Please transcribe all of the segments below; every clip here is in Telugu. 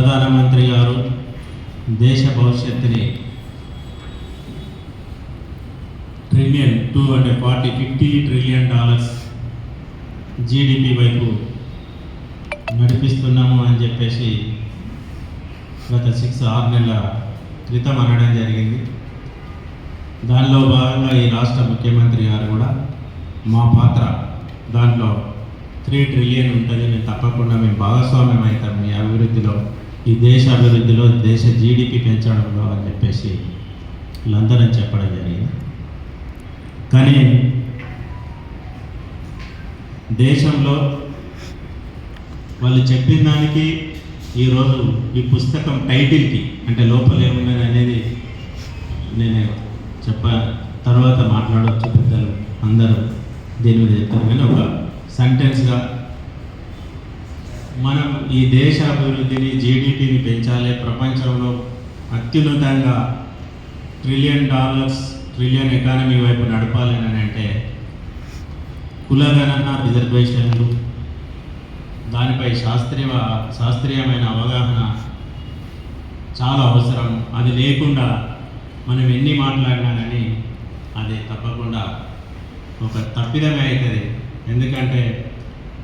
ప్రధానమంత్రి గారు దేశ భవిష్యత్తుని ట్రిలియన్ టూ అంటే forty fifty trillion dollars GDP వైపు నడిపిస్తున్నాము అని చెప్పేసి గత సిక్స్ ఆరు నెలల క్రితం అనడం జరిగింది. దానిలో భాగంగా ఈ రాష్ట్ర ముఖ్యమంత్రి గారు కూడా మా పాత్ర దాంట్లో త్రీ ట్రిలియన్ ఉంటుంది మేము తప్పకుండా మేము భాగస్వామ్యం అవుతాం మీ అభివృద్ధి ఈ దేశ అభివృద్ధిలో దేశ జీడిపి పెంచడంలో అని చెప్పేసి వీళ్ళందరూ చెప్పడం జరిగింది. కానీ దేశంలో వాళ్ళు చెప్పిన దానికి ఈరోజు ఈ పుస్తకం టైటిల్కి అంటే లోపల ఏమున్నది అనేది నేను చెప్ప తర్వాత మాట్లాడవచ్చు పెద్దలు అందరూ దీని మీద చెప్తాను కానీ ఒక సెంటెన్స్గా మనం ఈ దేశ అభివృద్ధిని జీడిపిని పెంచాలి. ప్రపంచంలో అత్యున్నతంగా ట్రిలియన్ డాలర్స్ ట్రిలియన్ ఎకానమీ వైపు నడపాలి అని అంటే కులగణన రిజర్వేషన్లు దానిపై శాస్త్రీయ శాస్త్రీయమైన అవగాహన చాలా అవసరం. అది లేకుండా మనం ఎన్ని మాట్లాడినా కానీ అది తప్పకుండా ఒక తప్పిదమే అవుతుంది ఎందుకంటే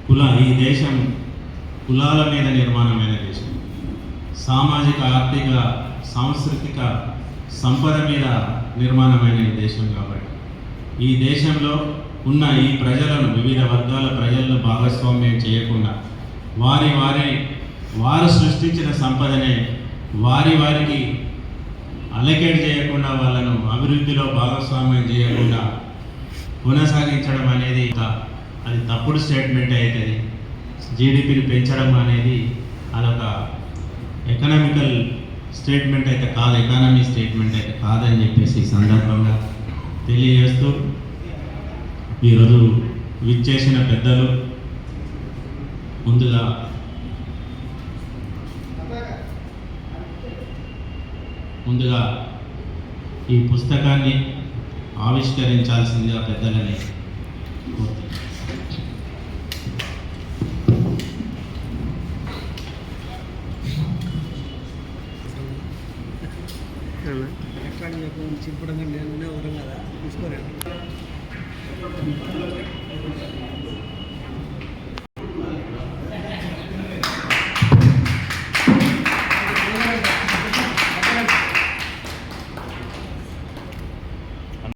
కుల ఈ దేశం కులాల మీద నిర్మాణమైన దేశం. సామాజిక ఆర్థిక సాంస్కృతిక సంపద మీద నిర్మాణమైన ఈ దేశం కాబట్టి. ఈ దేశంలో ఉన్న ఈ ప్రజలను వివిధ వర్గాల ప్రజలను భాగస్వామ్యం చేయకుండా వారి వారి వారు సృష్టించిన సంపదనే వారి వారికి అలకేట్ చేయకుండా వాళ్ళను అభివృద్ధిలో భాగస్వామ్యం చేయకుండా కొనసాగించడం అనేది అది తప్పుడు స్టేట్మెంట్ అవుతుంది జీడిపిని పెంచడం అనేది అదొక ఎకనామికల్ స్టేట్మెంట్ అయితే కాదు ఎకానమీ స్టేట్మెంట్ అయితే కాదని చెప్పేసి ఈ సందర్భంగా తెలియజేస్తూ ఈరోజు విచ్చేసిన పెద్దలు ముందుగా ముందుగా ఈ పుస్తకాన్ని ఆవిష్కరించాల్సిందిగా పెద్దలని ఎలక్ట్రానిక్ చింపడం నేను ఎవరు కదా తీసుకోరండి